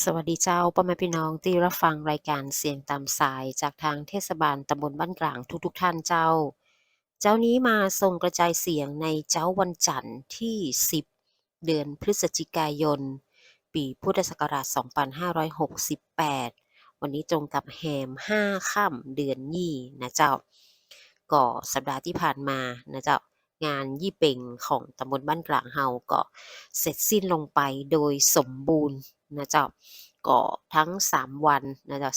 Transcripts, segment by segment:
สวัสดีเจ้าพ่อแม่พี่น้องที่รับฟังรายการเสียงตามสายจากทางเทศบาลตำบลบ้านกลางทุกๆท่านเจ้า เจ้านี้มาส่งกระจายเสียงในเจ้าวันจันทร์ที่ 10 เดือนพฤศจิกายน ปีพุทธศักราช 2568 วันนี้ตรงกับแฮม 5 ค่ำเดือนยี่นะเจ้า ก็สัปดาห์ที่ผ่านมานะเจ้างานยี่เป่งของตำบลบ้านกลางเฮาก็เสร็จสิ้นลงไปโดยสมบูรณ์ นะเจ้าก็ทั้ง 3 วันนะเจ้า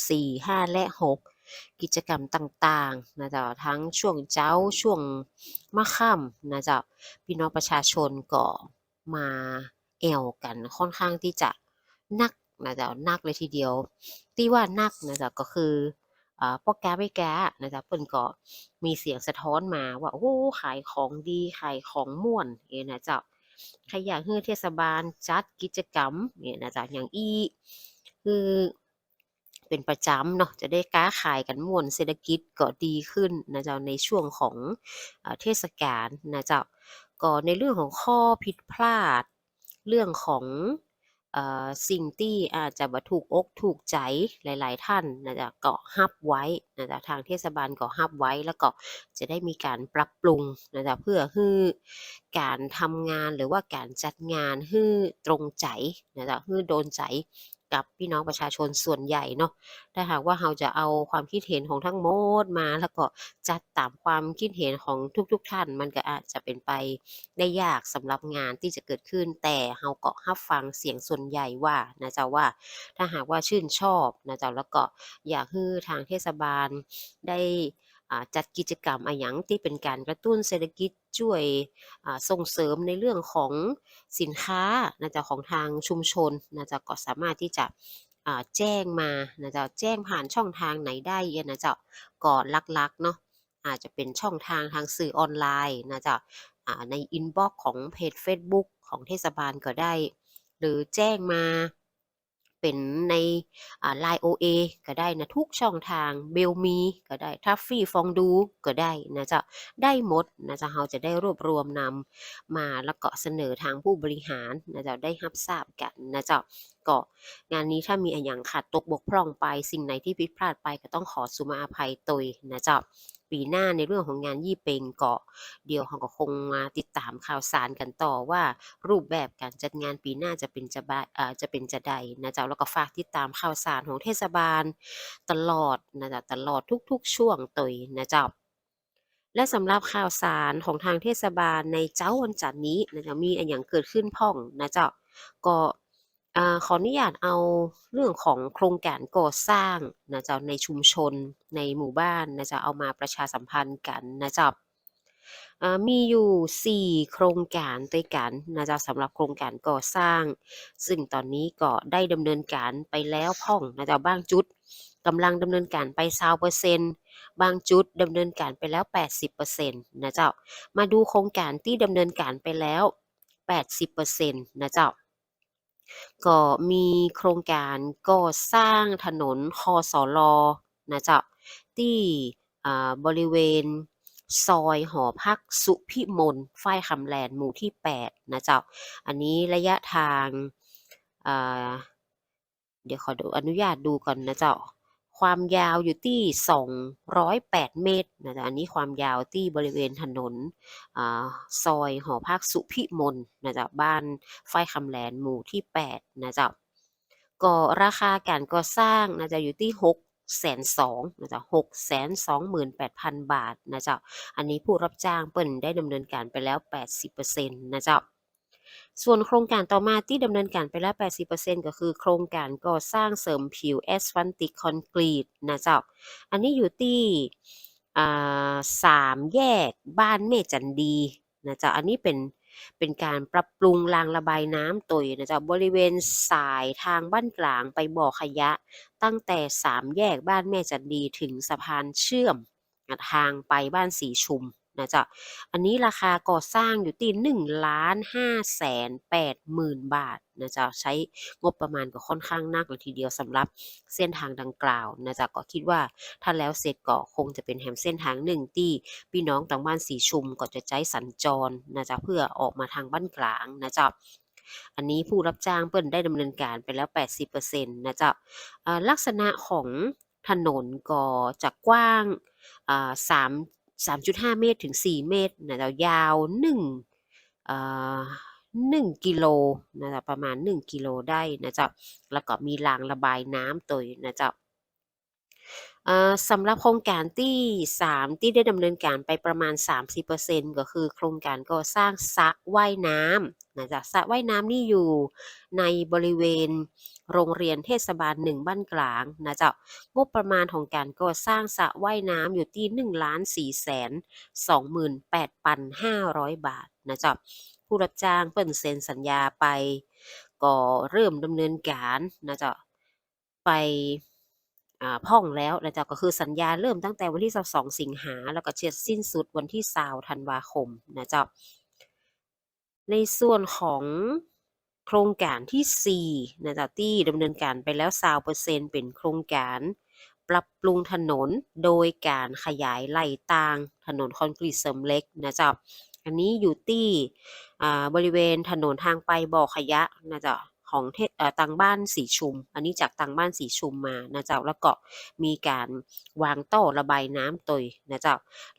และ 6 กิจกรรมต่างๆนะเจ้าทั้งช่วงเจ้าช่วงมะค่ำนะเจ้าพี่น้องประชาชนก็มาแอวกันค่อนข้างที่จะนักนะเจ้านักเลยทีเดียว ที่ว่านักนะเจ้าก็คืออ่าพ่อแก้ไม่แก้นะจ๊ะเพิ่นก็มีเสียงสะท้อนมาว่าโอ้ขายของดีขายของม่วนเอ้นะจ้า ใครอยากให้เทศบาลจัดกิจกรรมเนี่ยนะจ๊ะอย่างอีคือเป็นประจำเนาะจะได้ก้าขายกันม่วนเศรษฐกิจก็ดีขึ้นนะเจ้าในช่วงของอเทศกาลนะเจ้าก็ในเรื่องของข้อผิดพลาด เรื่องของ สิ่งที่อาจจะบ่ถูกอกถูกใจหลาย ๆ ท่านนะจ๊ะก็ฮับไว้นะจ๊ะทางเทศบาลก็ฮับไว้แล้วก็จะได้มีการปรับปรุงนะจ๊ะเพื่อให้การทำงานหรือว่าการจัดงานให้ตรงใจนะจ๊ะให้โดนใจ กับพี่น้องประชาชนส่วนใหญ่เนาะถ้าหากว่าเราจะเอาความคิดเห็นของทั้งหมดมา แล้วก็จัดตามความคิดเห็นของทุกๆท่าน มันก็อาจจะเป็นไปได้ยากสำหรับงานที่จะเกิดขึ้น แต่เราก็รับฟังเสียงส่วนใหญ่ว่านะเจ้าว่า ถ้าหากว่าชื่นชอบนะเจ้าแล้วก็อยากให้ทางเทศบาลได้ จัดกิจกรรมอะหยังที่เป็นการกระตุ้นเศรษฐกิจช่วยส่งเสริมในเรื่องของสินค้านะจ้าของทางชุมชนนะจ้าก็สามารถที่จะแจ้งมานะจ้าแจ้งผ่านช่องทางไหนได้อะนะจ้าก็หลักๆเนาะอาจจะเป็นช่องทางทางสื่อออนไลน์นะจ้าอ่าในอินบ็อกซ์ของเพจเฟซบุ๊กของเทศบาลก็ได้ หรือแจ้งมา เป็นในอ่า LINE OA ก็ได้นะทุกช่องทาง Belme ก็ได้ Tuffy Fondue ก็ได้นะจ้าได้หมดนะจ้าเราจะได้รวบรวมนำมาแล้วก็เสนอทางผู้บริหารนะจ้าได้รับทราบกันนะจ้าก็งานนี้ถ้ามีอะหยังขาดตกบกพร่องไปสิ่งไหนที่ผิดพลาดไปก็ต้องขอสุมาอภัยตยนะจ้า ปีหน้าในเรื่องของงานยี่เปงเก็เดี๋ยวเราก็คงมาติดตามข่าวสารกันต่อว่า รูปแบบการจัดงานปีหน้าจะเป็นจะบาอ่าจะเป็นจะใดนะเจ้าแล้วก็ฝากติดตามข่าวสารของเทศบาล ตลอดนะจ้าตลอดทุก ๆ ช่วงตยนะเจ้าและสำหรับข่าวสารของทางเทศบาลในเจ้าวันจันทร์นี้นะจ้ามีอะหยังเกิดขึ้นพ้องนะเจ้าก็ อ่าขออนุญาตเอาเรื่องของโครงการก่อสร้างนะเจ้าในชุมชนในหมู่บ้านนะเจ้าเอามาประชาสัมพันธ์กันนะเจ้ามีอยู่ 4 โครงการด้วยกันนะจ้าสำหรับโครงการก่อสร้าง ซึ่งตอนนี้ก็ได้ดำเนินการไปแล้วพ้องนะจ้าบางจุดกำลังดำเนินการไป20%บางจุดดำเนินการไปแล้ว 80%นะเจ้ามาดูโครงการที่ดำเนินการไปแล้ว 80%นะเจ้า ก็มีโครงการก่อสร้างถนนคอสลนะเจ้าที่บริเวณซอยหอพักสุพิมลฝ้ายคำแลนหมู่ที่ 8 นะเจ้า อันนี้ระยะทาง เดี๋ยวขอดูอนุญาตดูก่อนนะเจ้า ความยาวอยู่ที่ 208 เมตรนะจ๊ะอันนี้ความยาวที่บริเวณถนนอซอยหอพักสุพิมลนะจ๊ะบ้านฝ้ายคำแลนหมู่ที่ 8 นะจ้าก็ราคาการก่อสร้างนะจ๊ะอยู่ที่ 6แสนสองนะจ๊ะหกแสนสองหมื่นแปดพันบาทนะจ้าอันนี้ผู้รับจ้างเปิ่นได้ดำเนินการไปแล้ว 80%นะจ้า ส่วนโครงการต่อมาที่ดำเนินการไปแล้ว 80%ก็คือโครงการก่อสร้างเสริมผิวแอสฟัลติกคอนกรีตนะเจ้า อันนี้อยู่ที่สามแยกบ้านเมจันดีนะเจ้า อันนี้เป็นเป็นการปรับปรุงรางระบายน้ำตยนะจ้าบริเวณสายทางบ้านกลางไปบ่อขยะ ตั้งแต่สามแยกบ้านแม่จันดีถึงสะพานเชื่อมทางไปบ้านสีชุม นะจ้าอันนี้ราคาก่อสร้างอยู่ที่หนึ่งล้านห้าแสนแปดหมื่นบาทนะจ๊ะใช้งบประมาณก็ค่อนข้างนักเลยทีเดียวสำหรับเส้นทางดังกล่าวนะจ๊ะก็คิดว่าถ้าแล้วเสร็จก็คงจะเป็นแหมเส้นทางหนึ่งที่พี่น้องทางบ้านสีชุมก็จะใช้สัญจรนะจ๊ะเพื่อออกมาทางบ้านกลางนะจ๊ะอันนี้ผู้รับจ้างเปิ้นได้ดำเนินการไปแล้ว 80%นะเจ้าอ่าลักษณะของถนนก็จะกว้างอ่า3 3.5 เมตรถึง 4 เมตรนะจ้ายาว1อ่อ1กิโลนะจ๊ะประมาณ 1 กิโลได้นะเจ้าแล้วก็มีรางระบายน้ำตัวนะเจ้าเอ่อสำหรับโครงการที่ 3 ที่ได้ดำเนินการไปประมาณ 30%ก็คือโครงการก่อสร้างสระว่ายน้ำ นะจ๊ะสระว่ายน้ำนี่อยู่ในบริเวณโรงเรียนเทศบาล1บ้านกลางนะเจ้างบประมาณของการก่อสร้างสระว่ายน้ำอยู่ที่1,428,500 บาทนะเจ้าผู้รับจ้างเปิ้นเซ็นสัญญาไปก็เริ่มดำเนินการนะเจ้าไปอ่าพ่องแล้วนะจ้าก็คือสัญญาเริ่มตั้งแต่วันที่ 22 สิงหาแล้วก็เสร็จสิ้นสุดวันที่20ธันวาคมนะจ้า ในส่วนของโครงการที่ 4 นะจ้าที่ดำเนินการไปแล้ว20%เป็นโครงการปรับปรุงถนนโดยการขยายไหลต่างถนนคอนกรีตเสริมเหล็กนะจ้าอันนี้อยู่ที่อ่าบริเวณถนนทางไปบ่อขยะนะจ้าของเทศอ่อตังบ้านสีชุม อันนี้จากตังบ้านสีชุมมานะเจ้าแล้วก็มีการวางท่อระบายน้ำตัวยนะเจ้า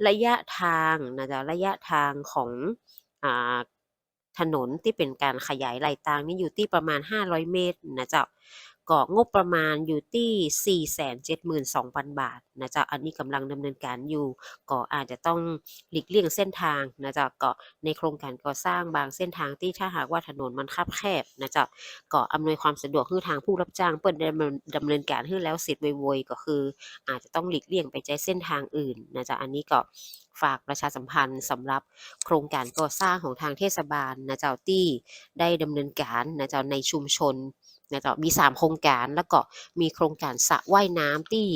ระยะทางนะเจ้าระยะทางของอ่า ถนนที่เป็นการขยายไหล่ตางนี่อยู่ที่ประมาณ 500 เมตรนะเจ้า ก็งบประมาณอยู่ที่ 472,000 บาทนะจ้าอันนี้กำลังดำเนินการอยู่ ก็อาจจะต้องหลีกเลี่ยงเส้นทางนะจ้าก็ในโครงการก่อสร้างบางเส้นทางที่ถ้าหากว่าถนนมันคับแคบนะจ้าก็อำนวยความสะดวกให้ทางผู้รับจ้างเปิดดำเนินการให้แล้วเสร็จไวๆก็คือ อาจจะต้องหลีกเลี่ยงไปใช้เส้นทางอื่นนะจ้าอันนี้ก็ฝากประชาสัมพันธ์สำหรับโครงการก่อสร้างของทางเทศบาลนะเจ้าที่ได้ดำเนินการนะเจ้าในชุมชน นะจ๊ะมี 3 โครงการแล้วก็มีโครงการสระว่ายน้ำที่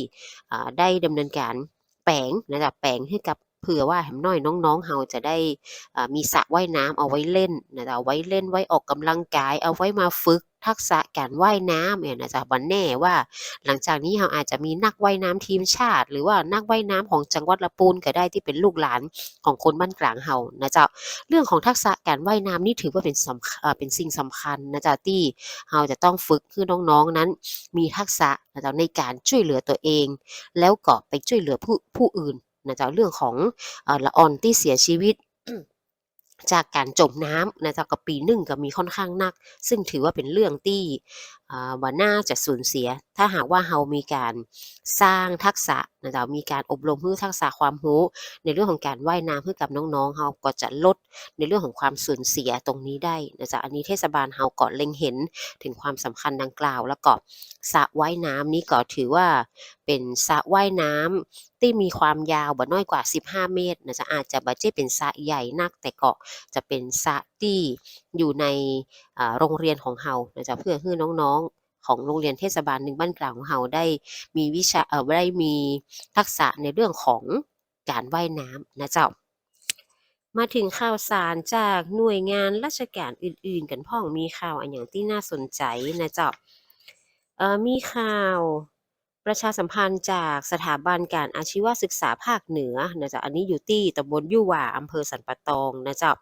ได้ดำเนินการแปลงนะจ๊ะแปลงให้กับ เผื่อว่าแหมน้อยน้องๆเฮาจะได้มีสระว่ายน้ำเอาไว้เล่นนะจ้าเอาไว้เล่นไว้ออกกำลังกาย เอาไว้มาฝึกทักษะการว่ายน้ำเนี่ยนะเจ้าบ่แน่ว่า หลังจากนี้เราอาจจะมีนักว่ายน้ำทีมชาติ หรือว่านักว่ายน้ำของจังหวัดละปูนก็ได้ที่เป็นลูกหลานของคนบ้านกลางเฮานะจ้าเรื่องของทักษะการว่ายน้ำนี่ถือว่าเป็นสำคัญเป็นสิ่งสำคัญนะจ้าที่เราจะต้องฝึกให้น้องๆนั้น มีทักษะนะจ้าในการช่วยเหลือตัวเอง แล้วก็ไปช่วยเหลือผู้ผู้อื่น นะเจ้าเรื่องของอละออนที่เสียชีวิตจากการจมน้ำนะเจ้าก็ปีหนึ่งก็มีค่อนข้างหนัก ซึ่งถือว่าเป็นเรื่องที่ บ่น่าจะสูญเสีย ถ้าหากว่าเรามีการสร้างทักษะนะเจ้ามีการอบรมเพื่อทักษะความรู้ในเรื่องของการว่ายน้ำให้กับน้องๆเราก็จะลดในเรื่องของความสูญเสียตรงนี้ได้นะจ๊ะอันนี้เทศบาลเราก็เล็งเห็นถึงความสำคัญดังกล่าว แล้วก็สระว่ายน้ำนี้ก็ถือว่าเป็นสระว่ายน้ำที่มีความยาวบ่น้อยกว่า 15 เมตรนะจ๊ะอาจจะบ่ใช่เป็นสระใหญ่นักแต่ก็จะเป็นสระ ที่อยู่ในโรงเรียนของเรานะจ๊ะเพื่อให้น้องๆของโรงเรียนเทศบาลหนึ่งบ้านกลางของเราได้มีวิชาเอ่อได้มีทักษะในเรื่องของการว่ายน้ำนะเจ้ามาถึงข่าวสารจากหน่วยงานราชการอื่น ๆ กันพ้องมีข่าวอันหยังที่น่าสนใจนะเจ้ามีข่าวประชาสัมพันธ์จากสถาบันการอาชีวศึกษาภาคเหนือนะจ้าอันนี้อยู่ที่ตำบลยู่หว่าอำเภอสันปะตองนะจ้า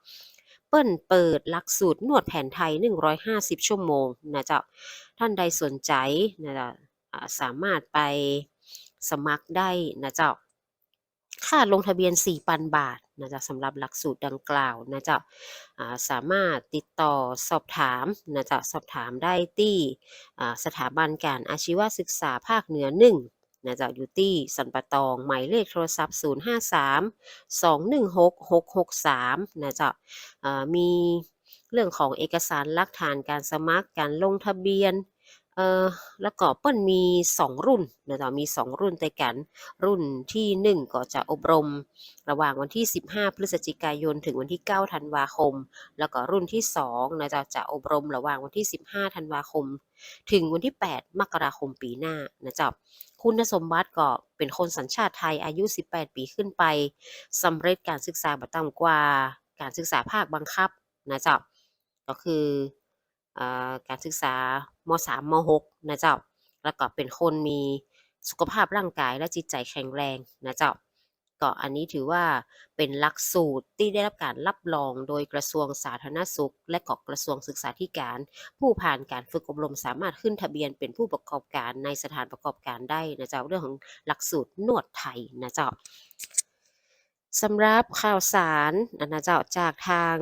เปิ้นเปิดหลักสูตรนวดแผนไทย 150 ชั่วโมงนะเจ้าท่านใดสนใจนะเจ้าสามารถไปสมัครได้นะเจ้าค่าลงทะเบียน 4,000 บาทนะจ๊ะสำหรับหลักสูตรดังกล่าวนะจ๊ะสามารถติดต่อสอบถามนะจ๊ะสอบถามได้ที่สถาบันการอาชีวศึกษาภาคเหนือ1 นะจ๊ะอยู่ที่สันปะตองหมายเลขโทรศัพท์ 053 216 663นะจ๊ะอ่ามีเรื่องของเอกสารหลักฐานการสมัครการลงทะเบียน เออแล้วก็เปิ้นมี 2 รุ่นนะจ๊ะมี 2 รุ่นด้วยกัน รุ่นทีหนึ่1 ก็จะอบรม ระหว่างวันที่ 15 พฤศจิกายน ถึงวันที่ 9 ธันวาคม แล้วก็รุ่นที่2นะจ๊ะจะอบรมระหว่างวันที่ 15 ธันวาคม ถึงวันที่ 8 มกราคมปีหน้านะจ๊ะคุณสมบัติก็เป็นคนสัญชาติไทยอายุ 18 ปีขึ้นไปสำเร็จการศึกษาบ่ต่ำกว่าการศึกษาภาคบังคับนะจ๊ะก็คือ การศึกษาม3ม6นะเจ้า แล้วก็เป็นคนมีสุขภาพร่างกายและจิตใจแข็งแรงนะเจ้าก็อันนี้ถือว่าเป็นหลักสูตรที่ได้รับการรับรองโดยกระทรวงสาธารณสุข และก็กระทรวงศึกษาธิการ ผู้ผ่านการฝึกอบรมสามารถขึ้นทะเบียนเป็นผู้ประกอบการในสถานประกอบการได้นะเจ้าเรื่องของหลักสูตรนวดไทยนะเจ้าสำหรับข่าวสารนะเจ้าจากทาง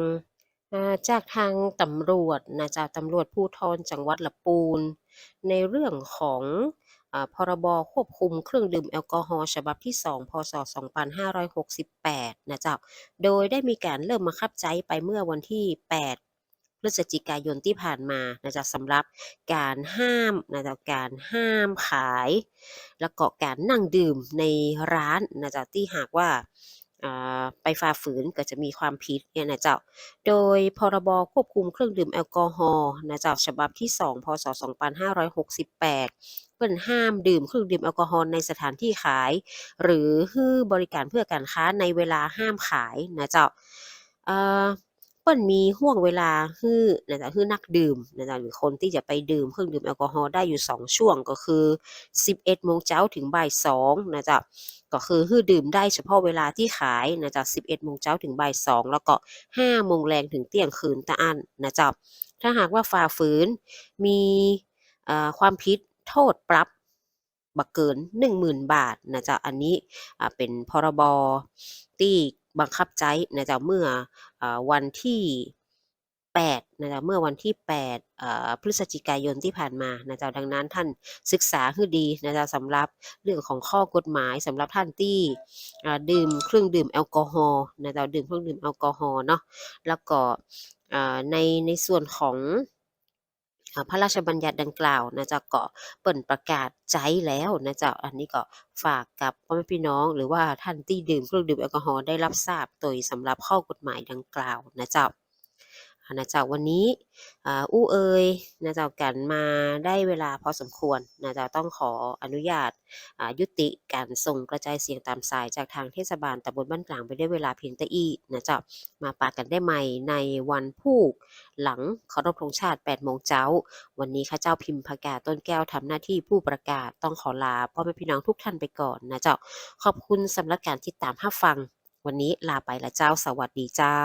อ่า จากทางตำรวจนะเจ้าตำรวจภูธรจังหวัดลำพูน ในเรื่องของ อ่า พรบ ควบคุมเครื่องดื่มแอลกอฮอล์ ฉบับที่ 2 พศ 2568 นะเจ้า โดยได้มีการเริ่มบังคับใช้ไปเมื่อวันที่ 8 พฤศจิกายนที่ผ่านมานะจ๊ะ สำหรับการห้ามนะจ๊ะ การห้ามขาย แล้วก็การนั่งดื่มในร้านนะจ๊ะ ที่หากว่า ไปฝ่าฝืนก็จะมีความผิดเนี่ยนะเจ้า โดยพรบควบคุมเครื่องดื่มแอลกอฮอล์นะเจ้าฉบับที่ 2 พศ 2568 เปิ้นห้ามดื่มเครื่องดื่มแอลกอฮอล์ในสถานที่ขาย หรือฮื้อบริการเพื่อการค้าในเวลาห้ามขายนะเจ้าเอ่อเปิ้นมีห่วงเวลาฮื้อนะจ๊ะฮื้อนักดื่มนะจ๊ะหรือคนที่จะไปดื่มเครื่องดื่มแอลกอฮอล์ได้อยู่ 2 ช่วงก็คือ 11โมงเช้าถึงบ่าย2นะจ๊ะ ก็คือฮื้อดื่มได้เฉพาะเวลาที่ขายนะจ๊ะ11โมงเช้าถึงบ่าย2แล้วก็5โมงแรงถึงเที่ยงคืนตะอันนะจ๊ะถ้าหากว่าฝ่าฝืนมีความผิดโทษปรับบ่เกิน 10,000 บาทนะจ๊ะอันนี้เป็นพรบที่บังคับใช้นะจ๊ะเมื่ออวันที่ 8นะจ๊ะเมื่อวันที่8พฤศจิกายนที่ผ่านมานะจ๊ะดังนั้นท่านศึกษาให้ดีนะจ๊ะสำหรับเรื่องของข้อกฎหมายสำหรับท่านที่ดื่มเครื่องดื่มแอลกอฮอล์นะจ๊ะดื่มเครื่องดื่มแอลกอฮอล์เนาะแล้วก็ในในส่วนของพระราชบัญญัติดังกล่าวนะจ๊ะก็เปิ้นประกาศใช้แล้วนะจ๊ะอันนี้ก็ฝากกับพ่อแม่พี่น้อง หรือว่าท่านที่ดื่มเครื่องดื่มแอลกอฮอล์ได้รับทราบโดยสำหรับข้อกฎหมายดังกล่าวนะจ๊ะ นะเจ้าวันนี้อู้เอ๋ยนะเจ้ากันมาได้เวลาพอสมควรนะเจ้าต้องขออนุญาตยุติการส่งกระจายเสียงตามสายจากทางเทศบาลตำบลบ้านกลางไปได้เวลาเพียงแต่อี้นะเจ้ามาปากันได้ใหม่ในวันพุธหลังเคารพธงชาติ8โมงเช้า วันนี้ข้าเจ้าพิมพ์พกาต้นแก้วทำหน้าที่ผู้ประกาศต้องขอลาพ่อแม่พี่น้องทุกท่านไปก่อนนะเจ้าขอบคุณสำหรับการติดตามรับฟัง วันนี้ลาไปละเจ้าสวัสดีเจ้า